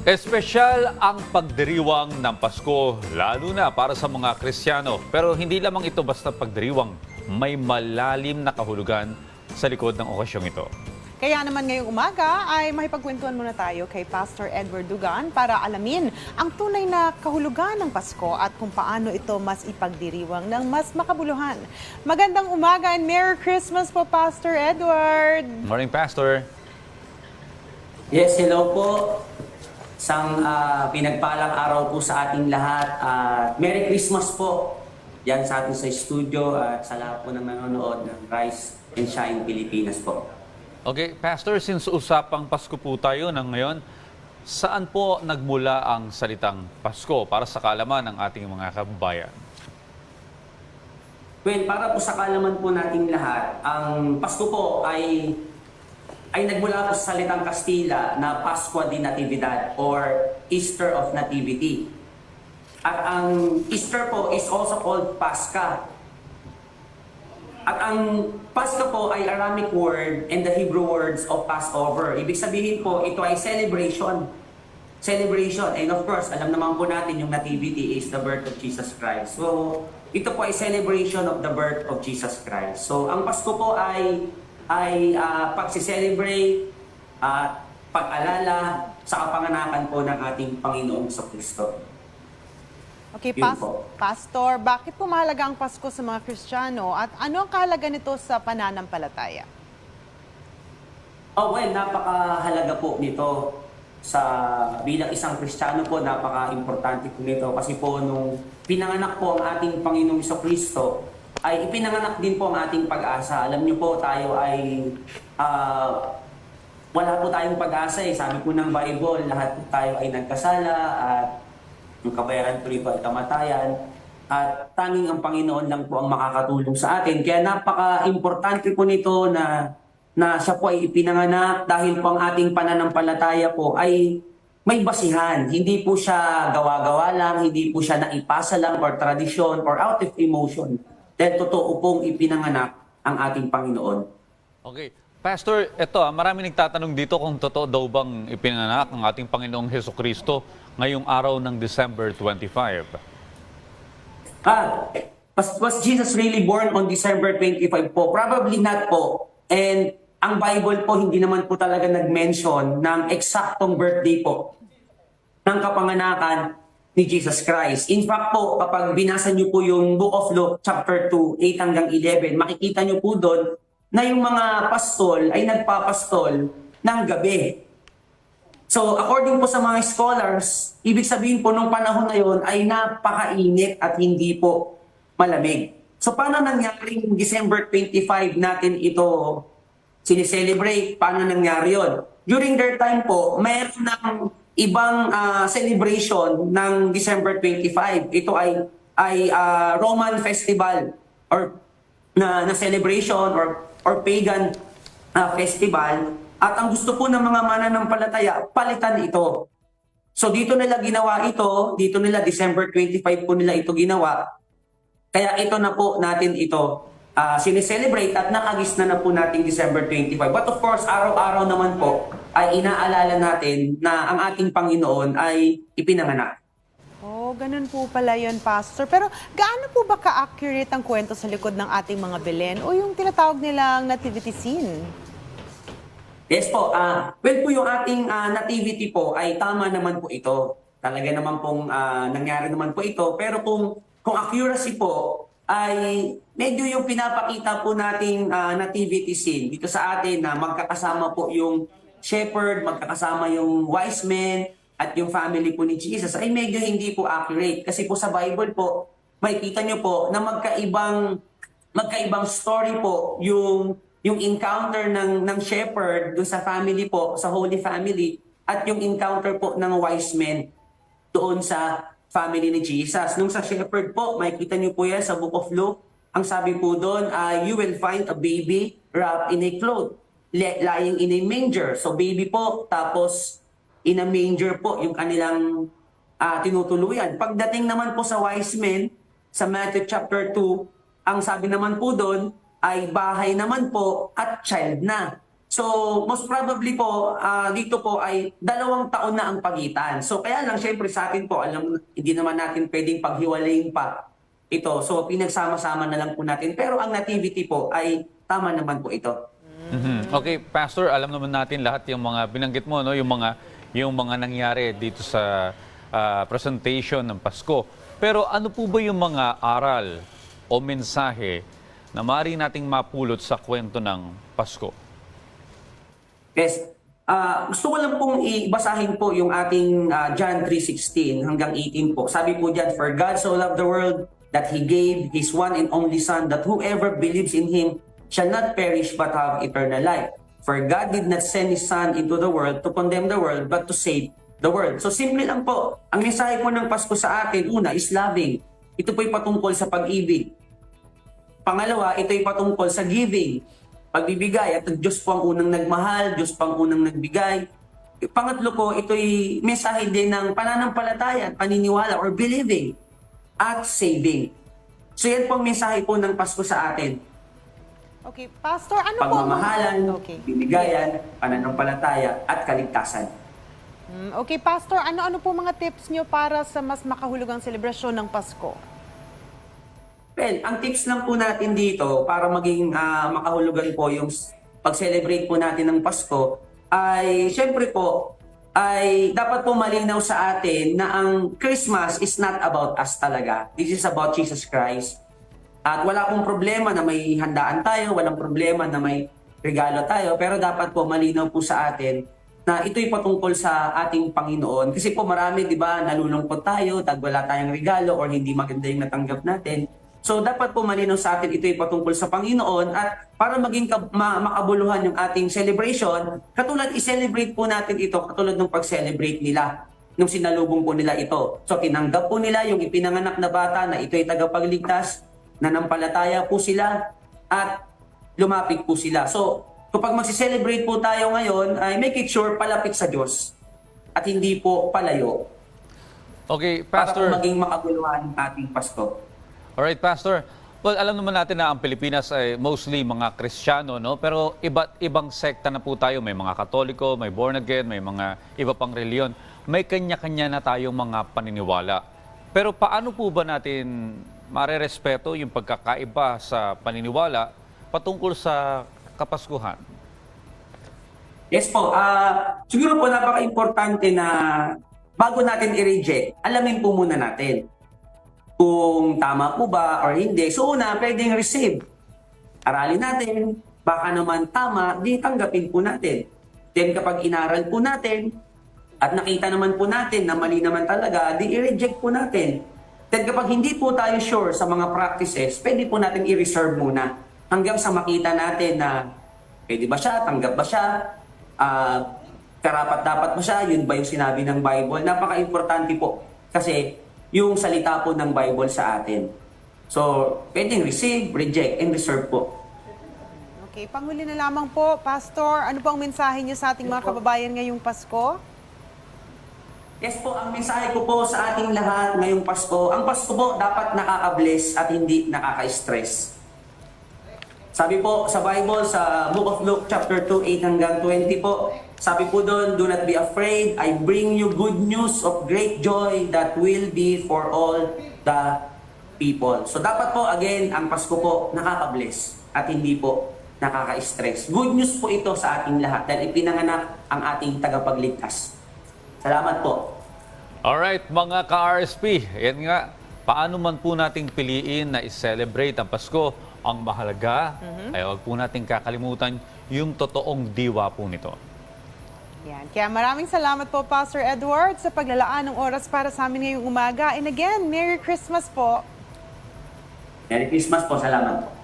Espesyal ang pagdiriwang ng Pasko, lalo na para sa mga Kristiyano. Pero hindi lamang ito basta pagdiriwang, may malalim na kahulugan sa likod ng okasyong ito. Kaya naman ngayong umaga ay mahipagkwentuhan muna tayo kay Pastor Edward Dugan para alamin ang tunay na kahulugan ng Pasko at kung paano ito mas ipagdiriwang ng mas makabuluhan. Magandang umaga and Merry Christmas po, Pastor Edward! Morning, Pastor. Yes, hello po. Isang ah, pinagpalang araw po sa ating lahat. At Merry Christmas po. Yan sa atin sa studio at sa lahat po ng nanonood ng Rise and Shine Pilipinas po. Okay, Pastor, since usapang Pasko po tayo ng ngayon, saan po nagmula ang salitang Pasko para sa kalaman ng ating mga kababayan? Well, para po sa kalaman po nating lahat, ang Pasko po ay ay nagmula po sa salitang Kastila na Pascua de Natividad or Easter of Nativity. At ang Easter po is also called Pascha. At ang Pascha po ay Aramic word and the Hebrew words of Passover. Ibig sabihin po, ito ay celebration. Celebration. And of course, alam naman po natin yung nativity is the birth of Jesus Christ. So, ito po ay celebration of the birth of Jesus Christ. So, ang Pasko po ay ay uh, pagsiselebrate at pag-alala sa kapanganakan po ng ating Panginoong sa Kristo. Okay, Yun Pas- po. Pastor, bakit po mahalaga ang Pasko sa mga Kristiyano at ano ang kahalaga nito sa pananampalataya? Oh, well, napakahalaga po nito sa bilang isang Kristiyano po, napaka-importante po nito kasi po nung pinanganak po ang ating Panginoong Iso Kristo, ay ipinanganak din po ang ating pag-asa. Alam niyo po, tayo ay ah, wala po tayong pag-asa eh. Sabi po ng Bible, lahat po tayo ay nagkasala at yung kabayaran po rito ay kamatayan. At tanging ang Panginoon lang po ang makakatulong sa atin. Kaya napaka-importante po nito na na siya po ay ipinanganak dahil po ang ating pananampalataya po ay may basihan. Hindi po siya gawa-gawa lang, hindi po siya naipasa lang or tradisyon or out of emotion. Dahil totoo pong ipinanganak ang ating Panginoon. Okay. Pastor, ito, ah, marami nagtatanong dito kung totoo daw bang ipinanganak ang ating Panginoong Heso Kristo ngayong araw ng December 25. Ah, was, was Jesus really born on December 25 po? Probably not po. And ang Bible po hindi naman po talaga nag-mention ng eksaktong birthday po ng kapanganakan ni Jesus Christ. In fact po, kapag binasa niyo po yung Book of Luke chapter 2, 8 hanggang 11, makikita niyo po doon na yung mga pastol ay nagpapastol ng gabi. So, according po sa mga scholars, ibig sabihin po nung panahon na yon ay napakainit at hindi po malamig. So, paano nangyaring December 25 natin ito sineselebrate? Paano nangyari yon? During their time po, mayroon ng ibang ah, celebration ng December 25. Ito ay ay ah, Roman festival or na, na celebration or or pagan ah, festival at ang gusto po ng mga mananampalataya palitan ito. So dito nila ginawa ito, dito nila December 25 po nila ito ginawa. Kaya ito na po natin ito ah, sineselebrate at nakagis na na po natin December 25. But of course, araw-araw naman po ay inaalala natin na ang ating Panginoon ay ipinanganak. Oh, ganun po pala yun, Pastor. Pero gaano po ba ka-accurate ang kwento sa likod ng ating mga Belen o yung tinatawag nilang nativity scene? Yes po. ah well po yung ating ah, nativity po ay tama naman po ito. Talaga naman pong ah, nangyari naman po ito. Pero kung kung accuracy po ay medyo yung pinapakita po nating ah, nativity scene dito sa atin na magkakasama po yung shepherd, magkakasama yung wise men at yung family po ni Jesus ay medyo hindi po accurate. Kasi po sa Bible po, makikita nyo po na magkaibang magkaibang story po yung yung encounter ng ng shepherd doon sa family po, sa Holy Family at yung encounter po ng wise men doon sa family ni Jesus. Nung sa shepherd po, makikita niyo po yan sa Book of Luke. Ang sabi po doon, uh, you will find a baby wrapped in a cloth, lying in a manger. So baby po, tapos in a manger po yung kanilang ah, tinutuluyan. Pagdating naman po sa wise men, sa Matthew chapter 2, ang sabi naman po doon ay bahay naman po at child na. So, most probably po, ah, dito po ay dalawang taon na ang pagitan. So, kaya lang, syempre sa atin po, alam, hindi naman natin pwedeng paghiwalayin pa ito. So, pinagsama-sama na lang po natin. Pero ang nativity po ay tama naman po ito. Mhm. Okay, Pastor, alam naman natin lahat yung mga binanggit mo, no? yung mga yung mga nangyari dito sa ah, presentation ng Pasko. Pero ano po ba yung mga aral o mensahe na maaari nating mapulot sa kwento ng Pasko? Yes. Ah, gusto ko lang pong ibasahin po yung ating ah, John 3.16 hanggang 18 po. Sabi po dyan, For God so loved the world that He gave His one and only Son, that whoever believes in Him shall not perish but have eternal life. For God did not send His Son into the world to condemn the world, but to save the world. So simple lang po. Ang mensahe po ng Pasko sa atin, una, is loving. Ito po'y patungkol sa pag-ibig. Pangalawa, ito'y patungkol sa giving, pagbibigay. At Diyos po ang unang nagmahal, Diyos po ang unang nagbigay. Pangatlo po, ito'y mensahe din ng pananampalataya, paniniwala, or believing, at saving. So yan po ang mensahe po ng Pasko sa atin. Okay, Pastor, ano po? ang- Pagmamahalan, Okay. bibigayan, pananampalataya, at kaligtasan. Mm, Okay, Pastor, ano-ano po mga tips nyo para sa mas makahulugang selebrasyon ng Pasko? Well, ang tips lang po natin dito para maging ah, makahulugan po yung s- pag-celebrate po natin ng Pasko ay syempre po ay dapat po malinaw sa atin na ang Christmas is not about us talaga. This is about Jesus Christ. At wala pong problema na may handaan tayo, walang problema na may regalo tayo, pero dapat po malinaw po sa atin na ito'y patungkol sa ating Panginoon. Kasi po marami, di ba, nalulungkot tayo, tag wala tayong regalo or hindi maganda yung natanggap natin. So dapat po malinaw sa atin ito'y patungkol sa Panginoon at para maging ma- makabuluhan yung ating celebration, katulad i-celebrate po natin ito katulad ng pag-celebrate nila nung sinalubong po nila ito. So tinanggap po nila yung ipinanganak na bata na ito'y tagapagligtas, nanampalataya po sila at lumapit po sila. So kapag magsi-celebrate po tayo ngayon, ay make it sure palapit sa Diyos at hindi po palayo. Okay, Para Pastor. maging makaguluhan ang ating Pasko. Alright, Pastor. Well, alam naman natin na ang Pilipinas ay mostly mga Kristiyano, no? Pero iba't ibang sekta na po tayo. May mga Katoliko, may born again, may mga iba pang reliyon. May kanya-kanya na tayong mga paniniwala. Pero paano po ba natin marerespeto yung pagkakaiba sa paniniwala patungkol sa Kapaskuhan? Yes po. ah siguro po napaka-importante na bago natin i-reject, alamin po muna natin kung tama po ba or hindi. So una, pwedeng receive. Aralin natin. Baka naman tama, di tanggapin po natin. Then kapag inaral po natin at nakita naman po natin na mali naman talaga, di i-reject po natin. Then kapag hindi po tayo sure sa mga practices, pwede po natin i-reserve muna hanggang sa makita natin na pwede ba siya, tanggap ba siya, ah, karapat dapat ba siya, yun ba yung sinabi ng Bible. Napaka-importante po kasi yung salita po ng Bible sa atin. So, pwedeng receive, reject, and reserve po. Okay, panghuli na lamang po, Pastor, ano po ang mensahe niyo sa ating mga kababayan ngayong Pasko? Yes po, ang mensahe ko po sa ating lahat ngayong Pasko, ang Pasko po dapat nakaka-bless at hindi nakaka-stress. Sabi po sa Bible, sa Book of Luke chapter 2, 8 hanggang 20 po, sabi po doon, Do not be afraid, I bring you good news of great joy that will be for all the people. So dapat po, again, ang Pasko po nakaka-bless at hindi po nakaka-stress. Good news po ito sa ating lahat dahil ipinanganak ang ating tagapagligtas. Salamat po. Alright, mga ka-RSP, yan nga, paano man po nating piliin na i-celebrate ang Pasko, ang mahalaga ay huwag po nating kakalimutan yung totoong diwa po nito. Yan. Kaya maraming salamat po, Pastor Edward, sa paglalaan ng oras para sa amin ngayong umaga. And again, Merry Christmas po. Merry Christmas po. Salamat po.